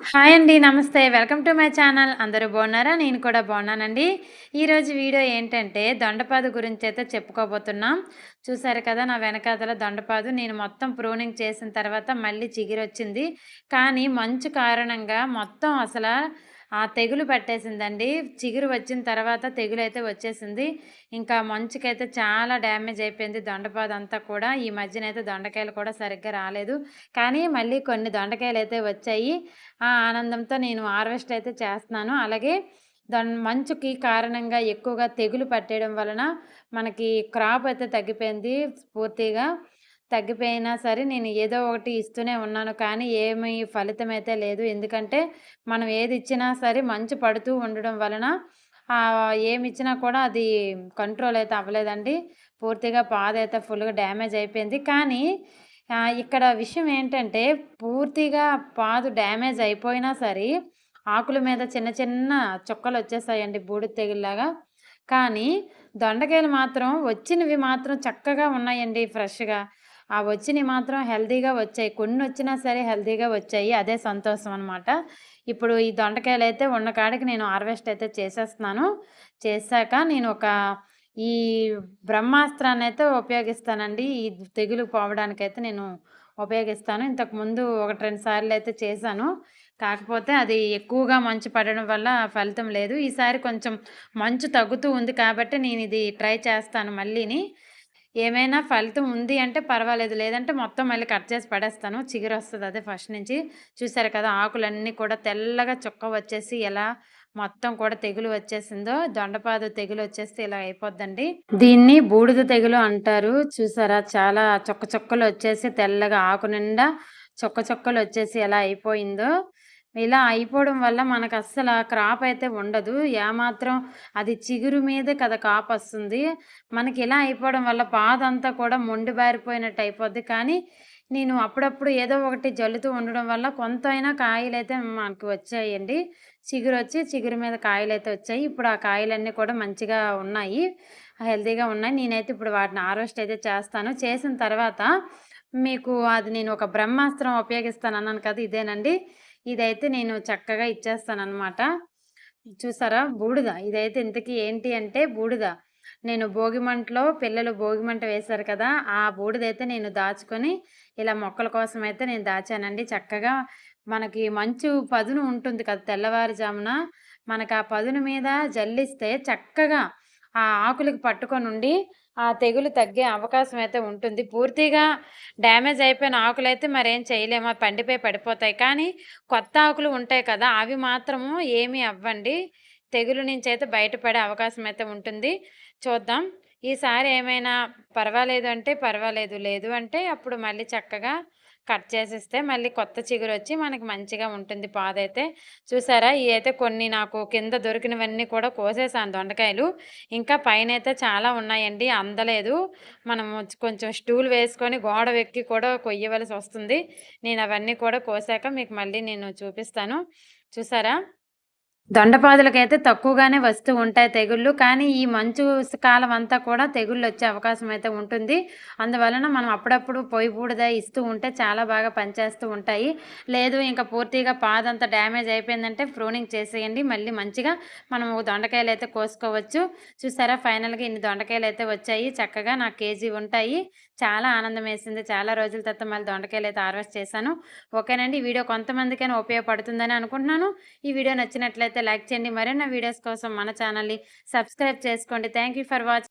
Hi అండి. నమస్తే. Welcome to my channel. అందరూ బాగున్నారా? నేను కూడా బాగున్నానండి. ఈరోజు వీడియో ఏంటంటే దొండపాదు గురించి అయితే చెప్పుకోబోతున్నాం. చూసారు కదా! నా వెనకాతల దొండపాదు నేను మొత్తం ప్రూనింగ్ చేసిన తర్వాత మళ్ళీ చిగురొచ్చింది. కానీ మంచు కారణంగా మొత్తం అసలు ఆ తెగులు పట్టేసిందండి. చిగురు వచ్చిన తర్వాత తెగులు అయితే వచ్చేసింది. ఇంకా మంచుకైతే చాలా డ్యామేజ్ అయిపోయింది దొండపాదంతా కూడా. ఈ మధ్యన అయితే దొండకాయలు కూడా సరిగ్గా రాలేదు. కానీ మళ్ళీ కొన్ని దొండకాయలు అయితే వచ్చాయి. ఆ ఆనందంతో నేను హార్వెస్ట్ అయితే చేస్తున్నాను. అలాగే దొన్ మంచుకి కారణంగా ఎక్కువగా తెగులు పట్టేయడం వలన మనకి క్రాప్ అయితే తగ్గిపోయింది పూర్తిగా. తగ్గిపోయినా సరే నేను ఏదో ఒకటి ఇస్తూనే ఉన్నాను. కానీ ఏమి అయితే లేదు. ఎందుకంటే మనం ఏది ఇచ్చినా సరే మంచు పడుతూ ఉండడం వలన ఏమి ఏమిచ్చినా కూడా అది కంట్రోల్ అయితే అవ్వలేదండి. పూర్తిగా పాదైతే ఫుల్‌గా డ్యామేజ్ అయిపోయింది. కానీ ఇక్కడ విషయం ఏంటంటే పూర్తిగా పాదు డ్యామేజ్ అయిపోయినా సరే ఆకుల మీద చిన్న చిన్న చుక్కలొచ్చేసాయండి బూడిద తెగుల్లాగా. కానీ దొండకాయలు మాత్రం వచ్చినవి మాత్రం చక్కగా ఉన్నాయండి ఫ్రెష్‌గా. ఆ వచ్చినవి మాత్రం హెల్తీగా వచ్చాయి. కొన్ని వచ్చినా సరే హెల్తీగా వచ్చాయి. అదే సంతోషం అనమాట. ఇప్పుడు ఈ దొండకాయలైతే ఉన్న కాడికి నేను హార్వెస్ట్ అయితే చేసేస్తున్నాను. చేశాక నేను ఒక ఈ బ్రహ్మాస్త్రాన్ని అయితే ఉపయోగిస్తానండి. ఈ తెగులు పోవడానికైతే నేను ఉపయోగిస్తాను. ఇంతకుముందు ఒకటి రెండు సార్లు అయితే చేశాను. కాకపోతే అది ఎక్కువగా మంచు పడడం వల్ల ఫలితం లేదు. ఈసారి కొంచెం మంచు తగ్గుతూ ఉంది కాబట్టి నేను ఇది ట్రై చేస్తాను మళ్ళీని. ఏమైనా ఫలితం ఉంది అంటే పర్వాలేదు. లేదంటే మొత్తం మళ్ళీ కట్ చేసి పడేస్తాను. చిగురు వస్తుంది అదే ఫస్ట్ నుంచి. చూసారు కదా! ఆకులన్నీ కూడా తెల్లగా చుక్క వచ్చేసి ఎలా మొత్తం కూడా తెగులు వచ్చేసిందో దొండపాదు తెగులొచ్చేస్తే ఇలా అయిపోద్దండి. దీన్ని బూడిద తెగులు అంటారు. చూసారా? చాలా చుక్క వచ్చేసి తెల్లగా ఆకు నిండా చుక్క వచ్చేసి ఎలా అయిపోయిందో. ఇలా అయిపోవడం వల్ల మనకు అస్సలు క్రాప్ అయితే ఉండదు. ఏమాత్రం అది చిగురు మీదే కదా కాపొస్తుంది. మనకి ఇలా అయిపోవడం వల్ల పాదంతా కూడా మొండి బారిపోయినట్టు అయిపోద్ది. కానీ నేను అప్పుడప్పుడు ఏదో ఒకటి జల్లుతూ ఉండడం వల్ల కొంతైనా కాయలైతే మనకు వచ్చాయండి. చిగురొచ్చి చిగురు మీద కాయలు అయితే వచ్చాయి. ఇప్పుడు ఆ కాయలన్నీ కూడా మంచిగా ఉన్నాయి. హెల్తీగా ఉన్నాయి. నేనైతే ఇప్పుడు వాటిని హార్వెస్ట్ అయితే చేస్తాను. చేసిన తర్వాత మీకు అది నేను ఒక బ్రహ్మాస్త్రం ఉపయోగిస్తాను అన్నాను కదా! ఇదేనండి. ఇదైతే నేను చక్కగా ఇచ్చేస్తానమాట చూసారా? బూడిద. ఇదైతే ఇంతకీ ఏంటి అంటే బూడిద. నేను భోగిమంటలో పిల్లలు భోగిమంట వేశారు కదా! ఆ బూడిదైతే నేను దాచుకొని ఇలా మొక్కల కోసమైతే నేను దాచానండి. చక్కగా మనకి మంచు పదును ఉంటుంది కదా! తెల్లవారుజామున మనకు ఆ పదును మీద జల్లిస్తే చక్కగా ఆ ఆకులకి పట్టుకొనుండి ఆ తెగులు తగ్గే అవకాశం అయితే ఉంటుంది. పూర్తిగా డ్యామేజ్ అయిపోయిన ఆకులైతే మరేం చేయలేము. అవి పండిపోయి పడిపోతాయి. కానీ కొత్త ఆకులు ఉంటాయి కదా! అవి మాత్రము ఏమీ అవ్వండి. తెగులు నుంచి అయితే బయటపడే అవకాశం అయితే ఉంటుంది. చూద్దాం. ఈసారి ఏమైనా పర్వాలేదు అంటే పర్వాలేదు. లేదు అంటే అప్పుడు మళ్ళీ చక్కగా కట్ చేసేస్తే మళ్ళీ కొత్త చిగురు వచ్చి మనకి మంచిగా ఉంటుంది పాదైతే. చూసారా? ఇయైతే కొన్ని నాకు కింద దొరికినవన్నీ కూడా కోసేసాను దొండకాయలు. ఇంకా పైన అయితే చాలా ఉన్నాయండి. అందలేదు. మనం కొంచెం స్టూల్ వేసుకొని గోడ వెక్కి కూడా కొయ్యవలసి వస్తుంది నేను అవన్నీ కూడా కోసాక మీకు మళ్ళీ నేను చూపిస్తాను. చూసారా? దొండపాదులకైతే తక్కువగానే వస్తూ ఉంటాయి తెగుళ్ళు. కానీ ఈ మంచు కాలం అంతా కూడా తెగుళ్ళు వచ్చే అవకాశం అయితే ఉంటుంది. అందువలన మనం అప్పుడప్పుడు పొయ్యి బూడిద ఇస్తూ ఉంటే చాలా బాగా పనిచేస్తూ ఉంటాయి. లేదు ఇంకా పూర్తిగా పాదంతా డ్యామేజ్ అయిపోయిందంటే ప్రూనింగ్ చేసేయండి. మళ్ళీ మంచిగా మనం దొండకాయలు అయితే కోసుకోవచ్చు. చూసారా? ఫైనల్‌గా ఇన్ని దొండకాయలు అయితే వచ్చాయి. చక్కగా నాకు కేజీ ఉంటాయి. చాలా ఆనందమేసింది. చాలా రోజుల తర్వాత మళ్ళీ దొండకాయలు అయితే హార్వెస్ట్ చేశాను. ఓకేనండి. ఈ వీడియో కొంతమందికైనా ఉపయోగపడుతుందని అనుకుంటున్నాను. ఈ వీడియో నచ్చినట్లయితే లైక్ చేయండి. మరిన్న వీడియోస్ కోసం మన ఛానల్‌ని సబ్స్క్రైబ్ చేసుకోండి. Thank you for watching.